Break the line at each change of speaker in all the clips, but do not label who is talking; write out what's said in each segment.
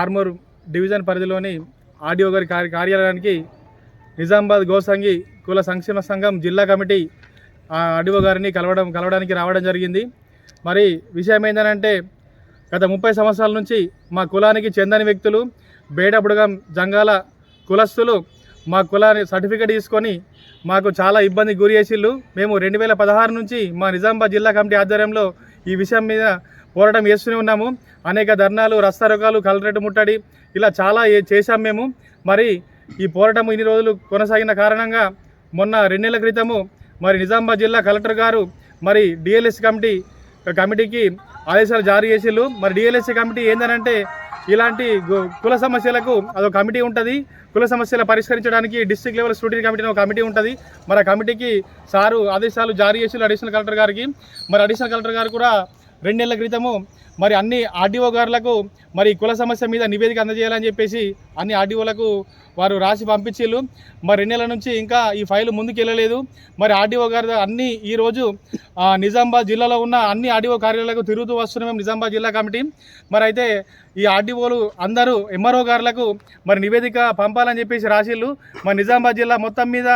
Armoor division పరిధిలోని RDO గారి కార్య కార్యాలయానికి నిజామాబాద్ గోసంగి కుల సంక్షేమ సంఘం జిల్లా కమిటీ ఆడియో ఆర్డీఓ గారిని కలవడం కలవడానికి రావడం జరిగింది. మరి విషయం ఏంటంటే గత ముప్పై సంవత్సరాల నుంచి మా కులానికి చెందని వ్యక్తులు బేడబుడగం జంగాల కులస్తులు మా కులాన్ని సర్టిఫికేట్ తీసుకొని మాకు చాలా ఇబ్బంది గురి చేసిళ్ళు. మేము రెండు వేల పదహారు నుంచి మా నిజామాబాద్ జిల్లా కమిటీ ఆధ్వర్యంలో ఈ విషయం మీద పోరాటం చేస్తూనే ఉన్నాము. అనేక ధర్నాలు రస్తారోకాలు కలరెట్టు ముట్టడి ఇలా చాలా చేశాం మేము. మరి ఈ పోరాటం ఇన్ని రోజులు కొనసాగిన కారణంగా మొన్న రెండు నెలల క్రితము మరి నిజామాబాద్ జిల్లా కలెక్టర్ గారు మరి డిఎల్ఎస్ కమిటీ కమిటీకి ఆదేశాలు జారీ చేసిళ్ళు మరి డిఎల్ఎస్సీ కమిటీ ఏందనంటే ఇలాంటి గు- కుల సమస్యలకు అదొక కమిటీ ఉంటుంది. కుల సమస్యలు పరిష్కరించడానికి డిస్టిక్ లెవెల్ స్టూడీ కమిటీ అని ఒక కమిటీ ఉంటుంది. మరి ఆ కమిటీకి సారు ఆదేశాలు జారీ చేసి అడిషనల్ కలెక్టర్ గారికి మరి అడిషనల్ కలెక్టర్ గారు కూడా రెండేళ్ళ క్రితము మరి అన్ని ఆర్డీఓ గారులకు మరి కుల సమస్య మీద నివేదిక అందజేయాలని చెప్పేసి అన్ని ఆర్డీఓలకు వారు రాసి పంపించారు మరి రెండు నెలల నుంచి ఇంకా ఈ ఫైల్ ముందుకు వెళ్ళలేదు మరి ఆర్డీఓ గారు అన్ని ఈరోజు నిజామాబాద్ జిల్లాలో ఉన్న అన్ని ఆర్డీఓ కార్యాలయాలకు తిరుగుతూ వస్తున్నాం నిజామాబాద్ జిల్లా కమిటీ. మరి అయితే ఈ ఆర్డీఓలు అందరూ ఎంఆర్ఓ గారులకు మరి నివేదిక పంపాలని చెప్పేసి రాసిళ్ళు. మరి నిజామాబాద్ జిల్లా మొత్తం మీద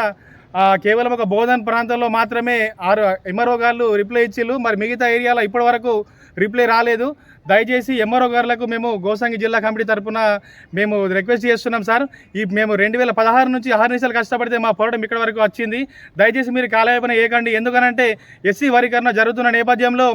కేవలం ఒక బోధన్ ప్రాంతంలో మాత్రమే ఆరు ఎంఆర్ఓ గారు రిప్లై ఇచ్చిళ్ళు. మరి మిగతా ఏరియాలో ఇప్పటి వరకు రిప్లై రాలేదు. దయచేసి ఎంఆర్ఓ గారులకు మేము గోసంగి జిల్లా కమిటీ తరఫున మేము రిక్వెస్ట్ చేస్తున్నాం సార్. ఈ మేము రెండు వేల పదహారు నుంచి ఆరు నిమిషాలు కష్టపడితే మా పోరాటం ఇక్కడ వరకు వచ్చింది. దయచేసి మీరు కాలయాపన ఏకండి. ఎందుకనంటే ఎస్సీ వర్గీకరణ జరుగుతున్న నేపథ్యంలో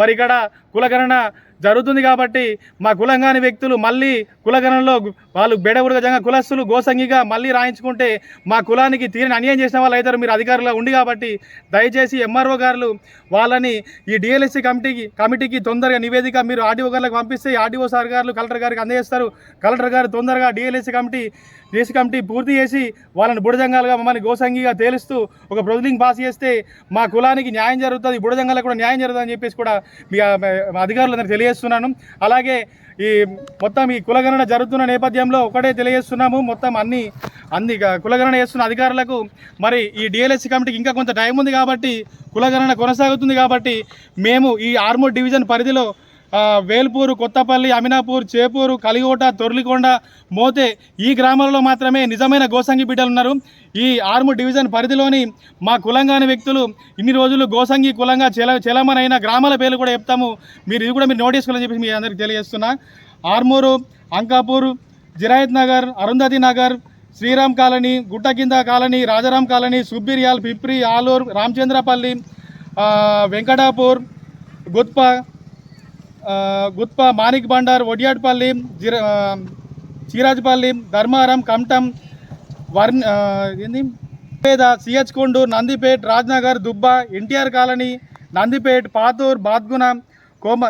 మరి ఇక్కడ కులగణన జరుగుతుంది కాబట్టి మా కులంగాని వ్యక్తులు మళ్ళీ కులగణనలో వాళ్ళు బెడగుడగజంగా కులస్తులు గోసంగిగా మళ్ళీ రాయించుకుంటే మా కులానికి తీరని అన్యాయం చేసిన వాళ్ళు అవుతారు. మీరు అధికారులు ఉండి కాబట్టి దయచేసి ఎంఆర్ఓ గారు వాళ్ళని ఈ డిఎల్ఎస్సీ కమిటీకి కమిటీకి తొందరగా నివేదిక మీరు ఆర్డీఓ గారికి పంపిస్తే ఆర్డీఓ సార్ గారు కలెక్టర్ గారికి అందజేస్తారు. కలెక్టర్ గారు తొందరగా డిఎల్ఎస్సి కమిటీ డిఎస్సి కమిటీ పూర్తి చేసి వాళ్ళని బుడజంగాలుగా మమ్మల్ని గోసంగిగా తేలుస్తూ ఒక ప్రొసీడింగ్ పాస్ చేస్తే మా కులానికి న్యాయం జరుగుతుంది బుడజంగాలకు కూడా న్యాయం జరుగుతుంది అని చెప్పేసి కూడా మీ అధికారులందరికీ తెలియజేస్తున్నాను. అలాగే ఈ మొత్తం ఈ కులగణన జరుగుతున్న నేపథ్యంలో ఒకటే తెలియజేస్తున్నాము. మొత్తం అన్ని అన్ని కులగణన చేస్తున్న అధికారులకు మరి ఈ డిఎల్ఎస్సీ కమిటీకి ఇంకా కొంత టైం ఉంది కాబట్టి కులగణన కొనసాగుతుంది కాబట్టి మేము ఈ ఆర్మూర్ డివిజన్ పరిధిలో వేల్పూరు కొత్తపల్లి అమినాపూర్ చేపూరు కలిగోట తొర్లికొండ మోతే ఈ గ్రామాలలో మాత్రమే నిజమైన గోసంగి బిడ్డలు ఉన్నారు. ఈ ఆర్ము డివిజన్ పరిధిలోని మా కులంగాని వ్యక్తులు ఇన్ని రోజులు గోసంగి కులంగా చెల చెలమనైన గ్రామాల పేర్లు కూడా చెప్తాము. మీరు ఇది కూడా మీరు నోట్ చెప్పి మీ అందరికీ తెలియజేస్తున్నా. ఆర్మూరు అంకాపూర్ జిరాయత్ నగర్ అరుంధతి నగర్ శ్రీరామ్ కాలనీ గుట్ట కింద కాలనీ రాజారాం కాలనీ సుబ్బిరియాల్ పిప్రి ఆలూర్ రామచంద్రపల్లి వెంకటాపూర్ గుత్ప గుత్ప మాణిక్ బండార్ ఒడియాడ్పల్లి జిర చీరాజపల్లి ధర్మారం కమటం వర్ణ ఏంది? పేద C H Kondu Nandipet Rajnagar Dubba NTR colony Nandipet Pathur Badguna కోమ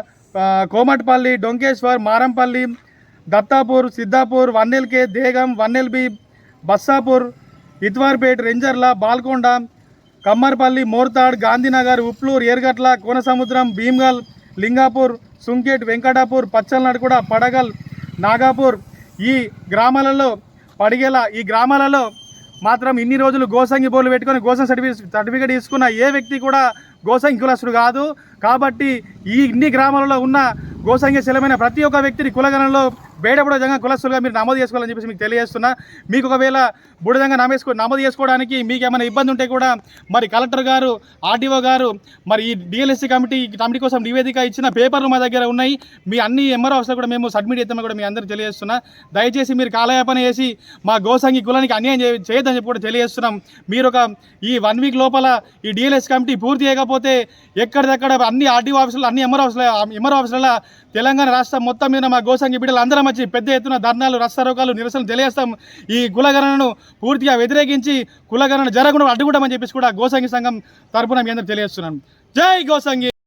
Komatpalli Donkeshwar Marampalli Dattapur Siddhapur వన్నెల్కే Degam వన్నెల్బి Bussapur ఇత్వార్పేట్ Renjarla Balkonda Kammarpalli Mortad Gandhinagar Uploor Ergatla Konasamudram Bheemgal Lingapur Sunket Venkatapur Pachalnadukuda Padagal Nagpur ఈ గ్రామాలలో పడిగేలా ఈ గ్రామాలలో మాత్రం ఇన్ని రోజులు గోసంగి బోర్లు పెట్టుకొని గోసం సర్టిఫికేట్ సర్టిఫికేట్ తీసుకున్న ఏ వ్యక్తి కూడా గోసంగి కులస్తుడు కాదు. కాబట్టి ఈ ఇన్ని గ్రామాలలో ఉన్న గోసంగి శిలమైన ప్రతి ఒక్క వ్యక్తిని కులగణంలో బేడబుడజంగా కులస్తులుగా మీరు నమోదు చేసుకోవాలని చెప్పేసి మీకు తెలియజేస్తున్నా. మీకు ఒకవేళ బుడజంగా నమేసుకో నమోదు చేసుకోవడానికి మీకు ఏమైనా ఇబ్బంది ఉంటే కూడా మరి కలెక్టర్ గారు ఆర్డీఓ గారు మరి ఈ డిఎల్ఎస్సీ కమిటీ కమిటీ కోసం నివేదిక ఇచ్చిన పేపర్లు మా దగ్గర ఉన్నాయి. మీ అన్ని ఎంఆర్ఓ ఆఫీసులు కూడా మేము సబ్మిట్ చేద్దామని కూడా మీ అందరికీ తెలియజేస్తున్నా. దయచేసి మీరు కాలయాపన చేసి మా గోసంగి కులానికి అన్యాయం చేయొద్దని చెప్పి కూడా తెలియజేస్తున్నాం. మీరు ఒక ఈ వన్ వీక్ లోపల ఈ డిఎల్ఎస్ కమిటీ పూర్తి చేయకపోతే ఎక్కడిదక్కడ అన్ని ఆర్డీఓ ఆఫీసులు అన్ని ఎంఆర్ఓ ఆఫీసుల ఎంఆర్ ఆఫీసుల తెలంగాణ రాష్ట్రం మొత్తం మీద మా గోసంగి బిడ్డలు అందరం వచ్చి పెద్ద ఎత్తున ధర్నాలు రస్తారోకాలు నిరసనలు తెలియజేస్తాం. ఈ కులగణనను పూర్తిగా వ్యతిరేకించి కులగణన జరగకుండా అడ్డుకుంటామని చెప్పేసి కూడా గోసంగి సంఘం తరపున మీ అందరూ తెలియజేస్తున్నాను జై గోసంగి!